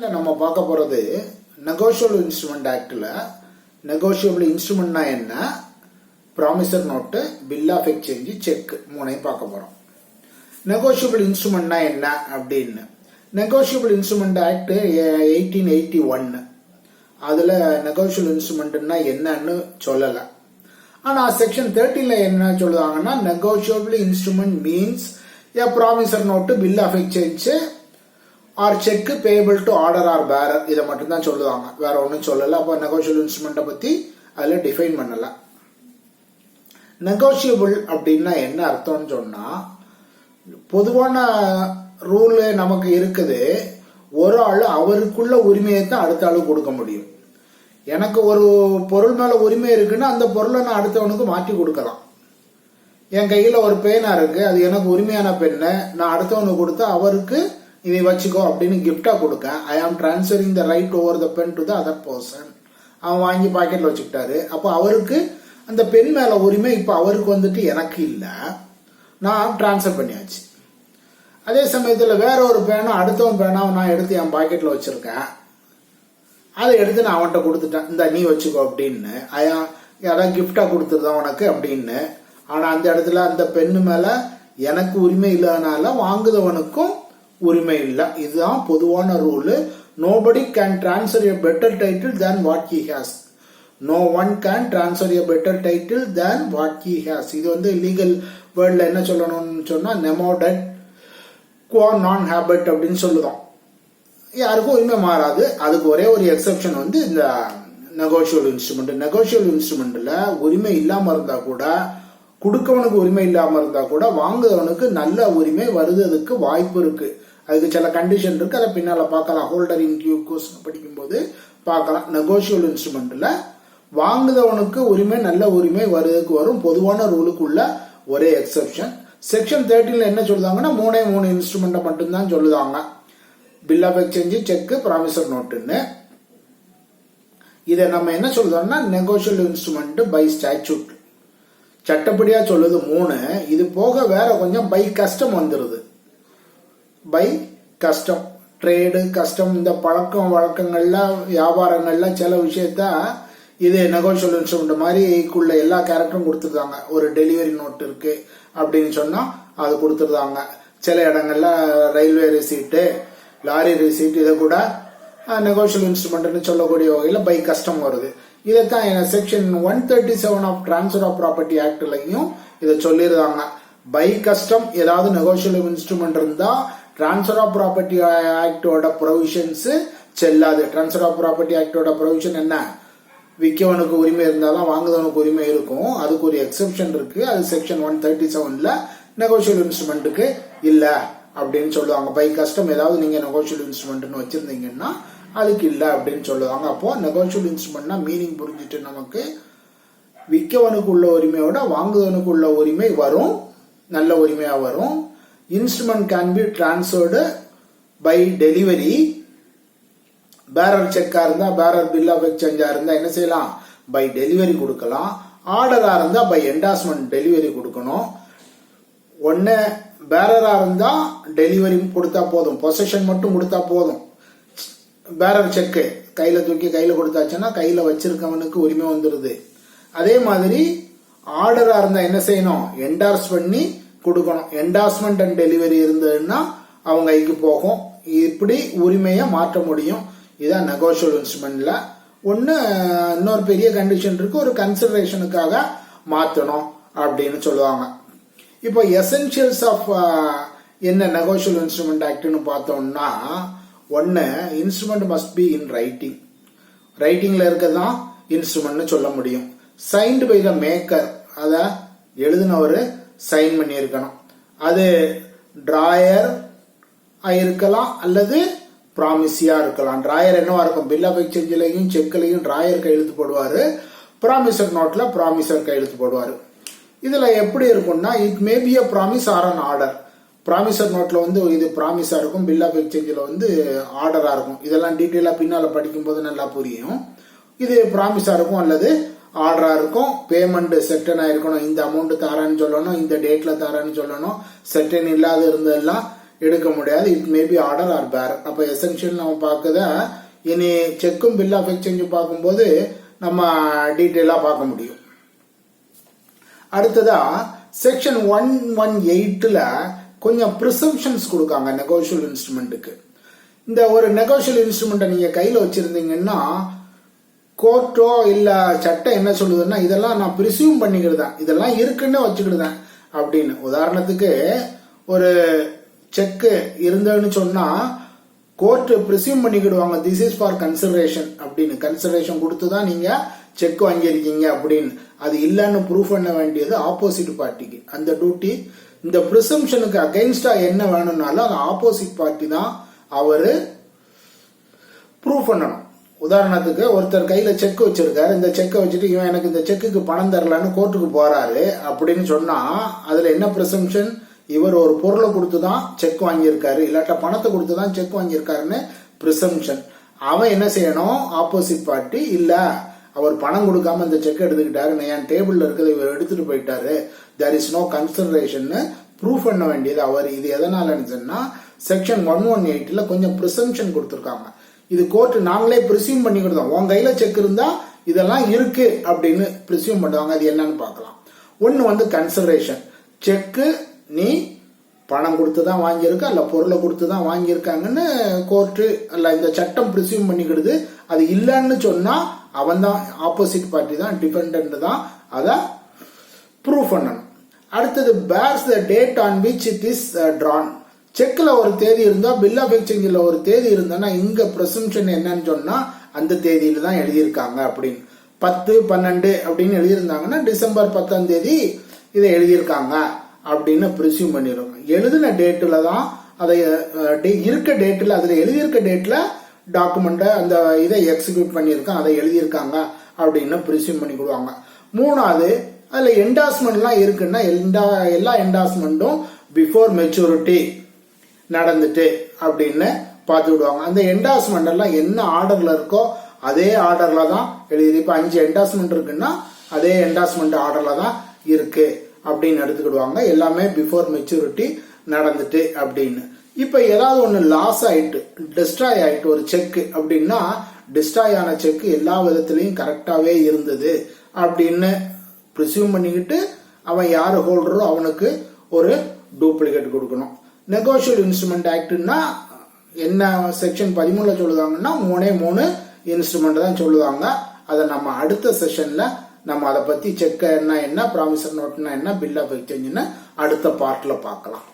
இல்லை நம்ம பார்க்க போகிறது நெகோஷியபிள் இன்ஸ்ட்ருமெண்ட் ஆக்டில் நெகோஷியபிள் இன்ஸ்ட்ருமெண்ட்னா என்ன? Promissory note bill of exchange cheque மூணையும் பார்க்க போகிறோம். நெகோஷியபிள் இன்ஸ்ட்ருமெண்ட்னா என்ன அப்படின்னு? Negotiable instrument act eighteen eighty ஒன்னு அதில் நெகோஷியபிள் இன்ஸ்ட்ருமெண்ட்னா என்னன்னு சொல்லலை. ஆனால் செக்ஷன் தேர்ட்டீனில் என்ன சொல்லுவாங்கன்னா negotiable instrument means a promissory note bill of exchange or cheque payable to order or bearer இதை மட்டும் தான் சொல்லுவாங்க. வேற ஒன்றும் சொல்லல. அப்போ நெகோஷியபிள் இன்ஸ்ட்ருமெண்ட்டை பத்தி அதில் டிஃபைன் பண்ணல. நெகோஷியபிள் அப்படின்னா என்ன அர்த்தம்னு சொன்னா பொதுவான ரூல் நமக்கு இருக்குது. ஒரு ஆள் அவருக்குள்ள உரிமையை தான் அடுத்த ஆளு கொடுக்க முடியும். எனக்கு ஒரு பொருள் மேல உரிமை இருக்குன்னா அந்த பொருளை நான் அடுத்தவனுக்கு மாற்றி கொடுக்கலாம். என் கையில ஒரு பேனா இருக்கு. அது எனக்கு உரிமையான பெண்ணை. நான் அடுத்தவனுக்கு கொடுத்தா அவருக்கு இதை வச்சுக்கோ அப்படின்னு கிஃப்டா கொடுக்க I am transferring the right over the pen to the other person அவன் வாங்கி பாக்கெட்ல வச்சுக்கிட்டாரு. அப்போ அவருக்கு அந்த பெண் மேல உரிமை இப்ப அவருக்கு வந்துட்டு எனக்கு இல்லை. நான் டிரான்ஸ்ஃபர் பண்ணியாச்சு. அதே சமயத்தில் வேற ஒரு பேனா அடுத்தவன் பேனாவை நான் எடுத்து என் பாக்கெட்ல வச்சிருக்கேன். அதை எடுத்து நான் அவன்கிட்ட கொடுத்துட்டேன். இந்த நீ வச்சுக்கோ அப்படின்னு. ஐயா யாராவது கிஃப்டா கொடுத்துருதான் உனக்கு? அப்படின்னு. ஆனா அந்த இடத்துல அந்த பெண்ணு மேல எனக்கு உரிமை இல்லாதனால வாங்குதவனுக்கும் உரிமை இல்லை இதுதான் பொதுவான rule nobody can transfer a better title than what he has no one can transfer a better title than what he has இது வந்து லீகல் வேர்ல்டில் என்ன சொல்லணும்னு சொன்னால் நெமோடட் குவா நான் ஹேபிட் அப்படின்னு சொல்லுதோம். யாருக்கும் உரிமை மாறாது. அதுக்கு ஒரே ஒரு எக்ஸப்ஷன் வந்து இந்த நெகோஷியல் இன்ஸ்ட்ருமெண்ட் நெகோஷியல் இன்ஸ்ட்ருமெண்ட்டில் உரிமை இல்லாமல் இருந்தால் கூட கொடுக்கவனுக்கு உரிமை இல்லாமல் இருந்தால் கூட வாங்குறவனுக்கு நல்ல உரிமை வருதுக்கு வாய்ப்பு இருக்குது அதுக்கு சில கண்டிஷன் இருக்கு. அதை பின்னால பார்க்கலாம். ஹோல்டர் இன் கியூ கோர்ஸ் படிக்கும்போது பார்க்கலாம். நெகோஷியல் இன்ஸ்ட்ருமெண்ட்ல வாங்குதவனுக்கு உரிமை நல்ல உரிமை வருதுக்கு வரும். பொதுவான ரூலுக்குள்ள ஒரே எக்ஸெப்ஷன் செக்ஷன் தேர்ட்டின்ல என்ன சொல்லுதாங்கன்னா மூணே மூணு இன்ஸ்ட்ருமெண்ட்டை மட்டும்தான் சொல்லுதாங்க. Bill of exchange cheque promissory நோட்டுன்னு இதை நம்ம என்ன சொல்றோம்னா நெகோஷியல் இன்ஸ்ட்ருமெண்ட் பை ஸ்டாச்சூட் சட்டப்படியா சொல்லுது மூணு. இது போக வேற கொஞ்சம் பை கஸ்டம் வந்துருது. பை கஸ்டம் ட்ரேடு கஸ்டம் இந்த பழக்கம் வழக்கங்கள்ல வியாபாரங்கள்ல சில விஷயத்த இது நெகோஷியல் இன்ஸ்ட்ருமெண்ட் மாதிரிக்குள்ள எல்லா கேரக்டரும் கொடுத்துருக்காங்க ஒரு டெலிவரி நோட் இருக்கு அப்படின்னு சொன்னா அது கொடுத்துருந்தாங்க. சில இடங்கள்ல ரயில்வே ரிசீட்டு லாரி ரிசீட் இதை கூட நெகோஷியல் இன்ஸ்ட்ருமெண்ட்னு சொல்லக்கூடிய வகையில் பை கஸ்டம் வருது. இதைத்தான் section one thirty seven of transfer of property ஆக்ட்லையும் இதை சொல்லியிருந்தாங்க பை கஸ்டம் ஏதாவது நெகோஷியல் இன்ஸ்ட்ருமெண்ட் இருந்தால் டிரான்ஸ்ஃபர் ஆஃப் ப்ராப்பர்ட்டி ஆக்டோட ப்ரொவிஷன்ஸ் செல்லாது. டிரான்ஸ்ஃபர் ஆஃப் ப்ராப்பர்ட்டி ஆக்டோட ப்ரொவிஷன் என்ன? விற்கவனுக்கு உரிமை இருந்தாலும் வாங்குதவனுக்கு உரிமை இருக்கும். அதுக்கு ஒரு எக்ஸெப்ஷன் இருக்கு. அது செக்ஷன் ஒன் தேர்ட்டி செவன்ல நெகோஷியல் இன்ஸ்ட்ருமெண்ட்டுக்கு இல்ல அப்படின்னு சொல்லுவாங்க. பை கஸ்டம் ஏதாவது நீங்க நெகோஷியல் இன்ஸ்ட்ருமெண்ட்னு வச்சிருந்தீங்கன்னா அதுக்கு இல்ல அப்படின்னு சொல்லுவாங்க. அப்போ நெகோஷியல் இன்ஸ்ட்ருமெண்ட்னா மீனிங் புரிஞ்சுட்டு நமக்கு விற்கவனுக்கு உள்ள உரிமையோட வாங்குவனுக்கு உள்ள உரிமை வரும். நல்ல உரிமையா வரும். Instrument can be transferred by delivery bearer செக்கா இருந்தா பேரர் பில் ஆஃப் எக்ஸ்சேஞ்சா இருந்தா என்ன செய்யலாம்? பை டெலிவரி கொடுக்கலாம். ஆர்டரா இருந்தா பை என்டாஸ்மெண்ட் டெலிவரி கொடுக்கணும். ஒன்னு பேரரா இருந்தா டெலிவரி கொடுத்தா போதும். பொசஷன் மட்டும் கொடுத்தா போதும். பேரர் செக்கு கையில தூக்கி கையில கொடுத்தாச்சுன்னா கையில வச்சிருக்கவனுக்கு உரிமை வந்துருது. அதே மாதிரி ஆர்டரா இருந்தா என்ன செய்யணும்? என்டார்ஸ் பண்ணி கொடுக்கணும். என்டாஸ்மெண்ட் அண்ட் டெலிவரி இருந்ததுன்னா அவங்க கைக்கு போகும். இப்படி உரிமையை மாற்ற முடியும். இதான் நெகோஷியல் இன்ஸ்ட்ருமெண்ட்ல ஒன்று இன்னொரு பெரிய கண்டிஷன் இருக்கு. ஒரு கன்சிடரேஷனுக்காக மாற்றணும் அப்படின்னு சொல்லுவாங்க. இப்போ எசென்சியல்ஸ் ஆஃப் என்ன நெகோஷியல் இன்ஸ்ட்ருமெண்ட் ஆக்ட்னு பார்த்தோம்னா ஒன்று instrument must be in writing ரைட்டிங்ல இருக்கதான் இன்ஸ்ட்ருமெண்ட்னு சொல்ல முடியும். சைன்டு பை த மேக்கர் அதை எழுதினவர் சைன் பண்ணியிருக்கணும். அது ட்ராயர் இருக்கலாம் அல்லது ப்ராமிஸியாக இருக்கலாம். ட்ராயர் என்னவா இருக்கும்? பில் ஆஃப் எக்ஸ்சேஞ்சிலையும் செக்லையும் ட்ராயர் கையெழுத்து போடுவார். ப்ராமிசர் நோட்டில் ப்ராமிசர் கையெழுத்து போடுவார். இதில் எப்படி இருக்கும்னா it may be a promise or an order promissory நோட்டில் வந்து இது ப்ராமிஸாக இருக்கும். பில் ஆஃப் எக்ஸ்சேஞ்சில் வந்து ஆர்டராக இருக்கும். இதெல்லாம் டீட்டெயிலாக பின்னால் படிக்கும்போது நல்லா புரியும். இது ப்ராமிஸாக இருக்கும் அல்லது ஆர்டராக இருக்கும். பேமெண்ட் செட்டன் ஆயிருக்கணும். இந்த அமௌண்ட் தரேன்னு சொல்லணும். இந்த டேட்ல தரேன்னு சொல்லணும். செட்டன் இல்லாத இருந்ததெல்லாம் எடுக்க முடியாது. It maybe order or bearer அப்போ எசென்ஷியல் நம்ம பார்க்கத இனி செக்கும் பில் ஆஃப் எக்ஸ்சேஞ்சும் பார்க்கும்போது நம்ம டீட்டெயிலாக பார்க்க முடியும். அடுத்ததா செக்ஷன் ஒன் ஒன் எயிட்டில் கொஞ்சம் ப்ரிசம்ஷன்ஸ் கொடுக்காங்க நெகோஷியல் இன்ஸ்ட்ருமெண்ட்டுக்கு இந்த ஒரு நெகோஷியல் இன்ஸ்ட்ருமெண்ட்டை நீங்கள் கையில் வச்சுருந்தீங்கன்னா கோர்ட்டோ இல்லை சட்டம் என்ன சொல்லுதுன்னா இதெல்லாம் நான் ப்ரிசியூம் பண்ணிக்கிடுதேன் இதெல்லாம் இருக்குன்னு வச்சுக்கிடுதேன் அப்படின்னு. உதாரணத்துக்கு ஒரு செக்கு இருந்ததுன்னு சொன்னால் கோர்ட்டு ப்ரிசியூம் பண்ணிக்கிடுவாங்க. திஸ் இஸ் ஃபார் கன்சிடரேஷன் அப்படின்னு. கன்சிடரேஷன் கொடுத்து தான் நீங்கள் செக் வாங்கியிருக்கீங்க அப்படின்னு. அது இல்லைன்னு ப்ரூஃப் பண்ண வேண்டியது ஆப்போசிட் பார்ட்டிக்கு அந்த டியூட்டி இந்த ப்ரிசம்ஷனுக்கு அகைன்ஸ்டாக என்ன வேணும்னாலும் அந்த ஆப்போசிட் பார்ட்டி தான் அவர் ப்ரூவ் பண்ணணும். உதாரணத்துக்கு ஒருத்தர் கையில செக் வச்சிருக்காரு. இந்த செக்கை வச்சுட்டு இவன் எனக்கு இந்த செக்குக்கு பணம் தரலன்னு கோர்ட்டுக்கு போறாரு அப்படின்னு சொன்னா அதுல என்ன ப்ரிசம்ஷன் இவர் ஒரு பொருளை கொடுத்து தான் செக் வாங்கியிருக்காரு. இல்லாட்டா பணத்தை கொடுத்து தான் செக் வாங்கியிருக்காருன்னு ப்ரிசம்ஷன் அவன் என்ன செய்யணும்? ஆப்போசிட் பார்ட்டி இல்ல. அவர் பணம் கொடுக்காம இந்த செக் எடுத்துக்கிட்டாரு நான் என் டேபிள்ல இருக்கிறத இவர் எடுத்துட்டு போயிட்டாரு? There is no consideration proof பண்ண வேண்டியது. அவர் இது எதனாலன்னு சொன்னா செக்ஷன் ஒன் ஒன் எயிட்ல கொஞ்சம் ப்ரிசம்ஷன் கொடுத்துருக்காங்க. இது கோர்ட் நாங்களே ப்ரிசியூம் பண்ணிக்கிட்டோம் உன் கையில செக் இருந்தா இதெல்லாம் இருக்கு அப்படின்னு ப்ரிசியூம் பண்ணுவாங்க. அது என்னன்னு பார்க்கலாம். ஒன்று வந்து கன்சிடரேஷன் செக்கு நீ பணம் கொடுத்து தான் வாங்கியிருக்க அல்ல பொருளை கொடுத்து தான் வாங்கியிருக்காங்கன்னு கோர்ட்டு அல்ல இந்த சட்டம் ப்ரிசியூம் பண்ணிக்கிடுது. அது இல்லைன்னு சொன்னா அவன் தான் ஆப்போசிட் பார்ட்டி தான் டிபெண்ட் தான். அதை ப்ரூவ் பண்ணணும். அடுத்தது bears the date on which it is drawn செக்கில் ஒரு தேதி இருந்தால் பில் ஆஃப் எக்ஸ்சேஞ்சில் ஒரு தேதி இருந்தேன்னா இங்கே ப்ரெசம்ஷன் என்னன்னு சொன்னால் அந்த தேதியில் தான் எழுதியிருக்காங்க அப்படின்னு. பத்து பன்னெண்டு அப்படின்னு எழுதியிருந்தாங்கன்னா டிசம்பர் பத்தாம் தேதி இதை எழுதியிருக்காங்க அப்படின்னு ப்ரிசியூம் பண்ணிடுவாங்க எழுதின டேட்டில் தான் அதை டே- இருக்க டேட்டில் அதில் எழுதியிருக்க டேட்டில் டாக்குமெண்ட்டை அந்த இதை எக்ஸிக்யூட் பண்ணியிருக்கான் அதை எழுதியிருக்காங்க அப்படின்னு ப்ரிசியூம் பண்ணி கொடுவாங்க. மூணாவது அதில் என்டாஸ்மெண்ட்லாம் இருக்குன்னா எல்லா எல்லா என்டாஸ்மெண்ட்டும் பிஃபோர் மெச்சூரிட்டி நடந்துட்டு அப்படின்னு பார்த்து விடுவாங்க. அந்த என்டாஸ்மெண்ட் எல்லாம் என்ன ஆர்டர்ல இருக்கோ அதே ஆர்டர்ல தான் எழுதி இப்போ அஞ்சு என்டாஸ்மெண்ட் இருக்குன்னா அதே என்டாஸ்மெண்ட் ஆர்டர்ல தான் இருக்கு அப்படின்னு எடுத்துக்கிடுவாங்க. எல்லாமே பிஃபோர் மெச்சூரிட்டி நடந்துட்டு அப்படின்னு. இப்போ ஏதாவது ஒன்று லாஸ் ஆயிட்டு டிஸ்ட்ராய் ஆயிட்டு ஒரு செக் அப்படின்னா டிஸ்ட்ராய் ஆன செக் எல்லா விதத்துலையும் கரெக்டாகவே இருந்தது அப்படின்னு ப்ரிசியூம் பண்ணிக்கிட்டு அவன் யார் ஹோல்டரோ அவனுக்கு ஒரு டூப்ளிகேட் கொடுக்கணும். நெகோஷியல் இன்ஸ்ட்ருமெண்ட் ஆக்ட்னா என்ன? செக்ஷன் பதிமூணுல சொல்லுதாங்கன்னா மூணே மூணு இன்ஸ்ட்ருமெண்ட் தான் சொல்லுவாங்க. அதை நம்ம அடுத்த செஷன்ல நம்ம அதை பத்தி செக் என்ன என்ன ப்ராமிசர் நோட்னா என்ன பில் ஆஃப் எக்ஸ்சேஞ்சுன்னு அடுத்த பார்ட்ல பார்க்கலாம்.